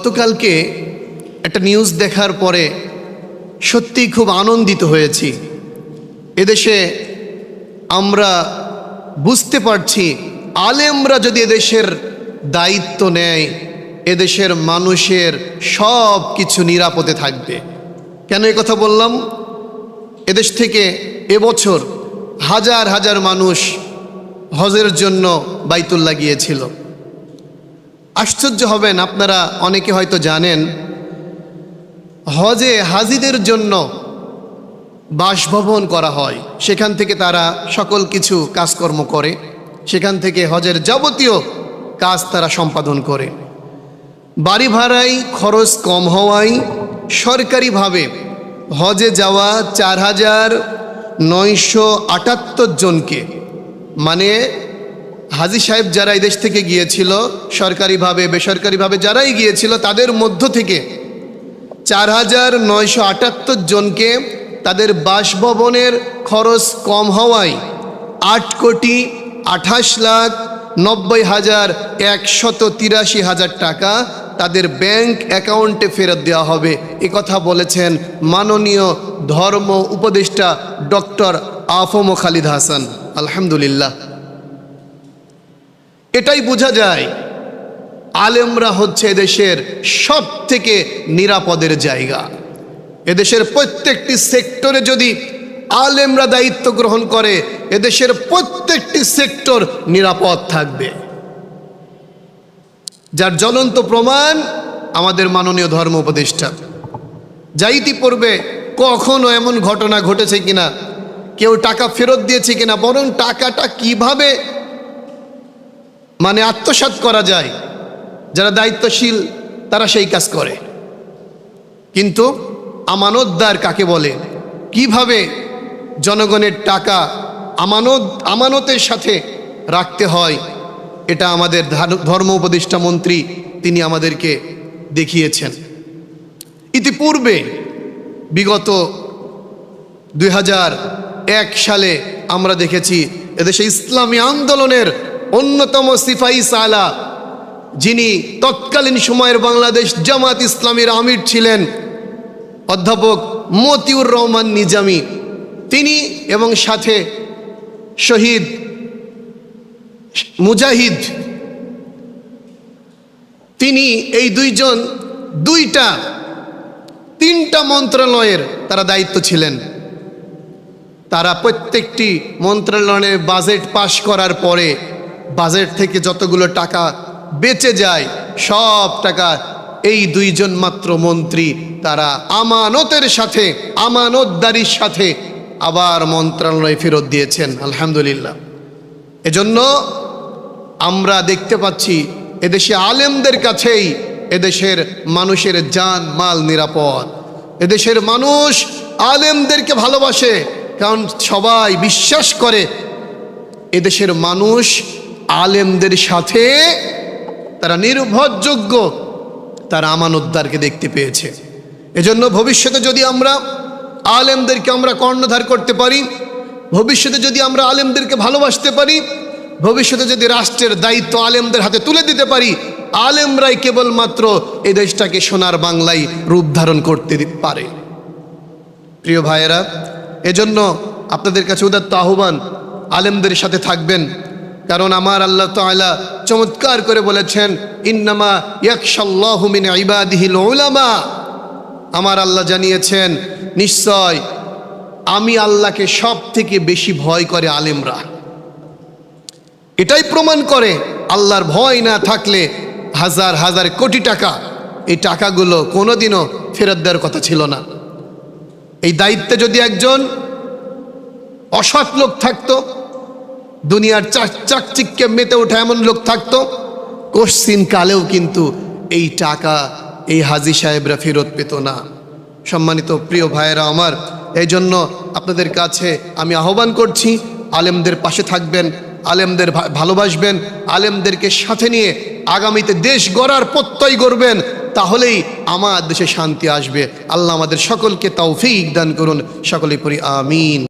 গতকালকে একটা নিউজ দেখার পরে সত্যিই খুব আনন্দিত হয়েছি। এদেশে আমরা বুঝতে পারছি, আলেমরা যদি এদেশের দায়িত্ব নেয়, এদেশের মানুষের সব কিছু নিরাপদে থাকবে। কেন এ কথা বললাম? এদেশ থেকে এবছর হাজার হাজার মানুষ হজের জন্য বাইতুল্লাহ গিয়েছিল। আশ্চর্য হবেন আপনারা অনেকে হয়তো জানেন, হজে হাজিদের জন্য বাসভবন করা হয়। সেখান থেকে তারা সকল কিছু কাজকর্ম করে, সেখান থেকে হজের যাবতীয় কাজ তারা সম্পাদন করে। বাড়ি ভাড়াই খরচ কম হওয়ায় সরকারিভাবে হজে যাওয়া চার হাজার নয়শো আটাত্তর জনকে মানে হাজি সাহেব যারা এই দেশ থেকে গিয়েছিল, সরকারিভাবে, বেসরকারিভাবে যারাই গিয়েছিল, তাদের মধ্য থেকে চার হাজার নয়শো আটাত্তর জনকে তাদের বাসভবনের খরচ কম হওয়ায় আট কোটি আঠাশ লাখ নব্বই হাজার একশত তিরাশি হাজার টাকা তাদের ব্যাংক অ্যাকাউন্টে ফেরত দেওয়া হবে। এ কথা বলেছেন মাননীয় ধর্ম উপদেষ্টা ডক্টর আফম খালিদ হাসান। আলহামদুলিল্লাহ। এটাই বোঝা যায় আলেমরা হচ্ছে এদেশের সব থেকে নিরাপদের জায়গা। এদেশের প্রত্যেকটি সেক্টরে যদি আলেমরা দায়িত্ব গ্রহণ করে, এদেশের প্রত্যেকটি সেক্টর নিরাপদ থাকবে। যার জ্বলন্ত প্রমাণ আমাদের মাননীয় ধর্ম উপদেষ্টা। যাইতি পড়বে, কখনো এমন ঘটনা ঘটেছে কিনা, কেউ টাকা ফেরত দিয়েছে কিনা, বরং টাকাটা কীভাবে মানে আত্মসাৎ করা যায়। যারা দায়িত্বশীল, তারা সেই কাজ করে। কিন্তু আমানতদার কাকে বলে? কীভাবে জনগণের টাকা আমানত, আমানতের সাথে রাখতে হয়, এটা আমাদের ধার- ধর্ম উপদেষ্টা মন্ত্রী তিনি আমাদেরকে দেখিয়েছেন। ইতিপূর্বে বিগত দুই সালে আমরা দেখেছি, এদেশে ইসলামী আন্দোলনের অন্যতম সিফাই সালা, যিনি তৎকালীন সময়ের বাংলাদেশ জামাত ইসলামীর আমির ছিলেন, অধ্যাপক মতিউর রহমান নিজামি। তিনি এবং সাথে শহীদ মুজাহিদ। তিনি এই দুইজন দুইটা, তিনটা মন্ত্রণালয়ের তারা দায়িত্ব ছিলেন। তারা প্রত্যেকটি মন্ত্রণালয়ের বাজেট পাশ করার পরে বাজেট থেকে যতগুলো টাকা বেঁচে যায়, সব টাকা এই দুইজন মাত্র মন্ত্রী, তারা আমানতের সাথে, আমানতদারির সাথে আবার মন্ত্রণালয়ে ফেরত দিয়েছেন, আলহামদুলিল্লাহ। এজন্য আমরা দেখতে পাচ্ছি, এদেশে আলেমদের কাছেই এদেশের মানুষের যান, মাল নিরাপদ। এদেশের মানুষ আলেমদেরকে ভালোবাসে, কারণ সবাই বিশ্বাস করে, এদেশের মানুষ আলেমদের সাথে তারা নির্ভরযোগ্য, তারা আমানতদারকে দেখতে পেয়েছে। এজন্য ভবিষ্যতে যদি আমরা আলেমদেরকে আমরা কর্ণধার করতে পারি, ভবিষ্যতে যদি আমরা আলেমদেরকে ভালোবাসতে পারি, ভবিষ্যতে যদি রাষ্ট্রের দায়িত্ব আলেমদের হাতে তুলে দিতে পারি, আলেমরাই কেবলমাত্র এই দেশটাকে সোনার বাংলায় রূপ ধারণ করতে পারে। প্রিয় ভাইয়েরা, এজন্য আপনাদের কাছে উদাত্ত আহ্বান, আলেমদের সাথে থাকবেন কারণ আমার আল্লাহ তাআলা চমৎকার করে বলেছেন, ইন্নামা ইয়াকশাল্লাহু মিন ইবাদিহিল উলামা। আমার আল্লাহ জানিয়েছেন, নিশ্চয় আমি আল্লাহকে সব থেকে বেশি ভয় করে আলেমরা। এটাই প্রমাণ করে আল্লাহর ভয় না থাকলে হাজার হাজার কোটি টাকা, এই টাকাগুলো কোনোদিনও ফেরত দেওয়ার কথা ছিল না। এই দায়িত্বে যদি একজন অসৎ লোক থাকতো দুনিয়ার চাক চাকচিক্যে মেতে ওঠা এমন লোক থাকতো। কোশ্চিন কালেও কিন্তু এই টাকা এই হাজি সাহেবরা ফেরত পেত না। সম্মানিত প্রিয় ভাইয়েরা আমার এই জন্য আপনাদের কাছে আমি আহ্বান করছি, আলেমদের পাশে থাকবেন, আলেমদের ভালোবাসবেন, আলেমদেরকে সাথে নিয়ে আগামীতে দেশ গড়ার প্রত্যয় করবেন, তাহলেই আমার দেশে শান্তি আসবে। আল্লাহ আমাদের সকলকে তৌফিক দান করুন। সকলে পড়ি আমিন।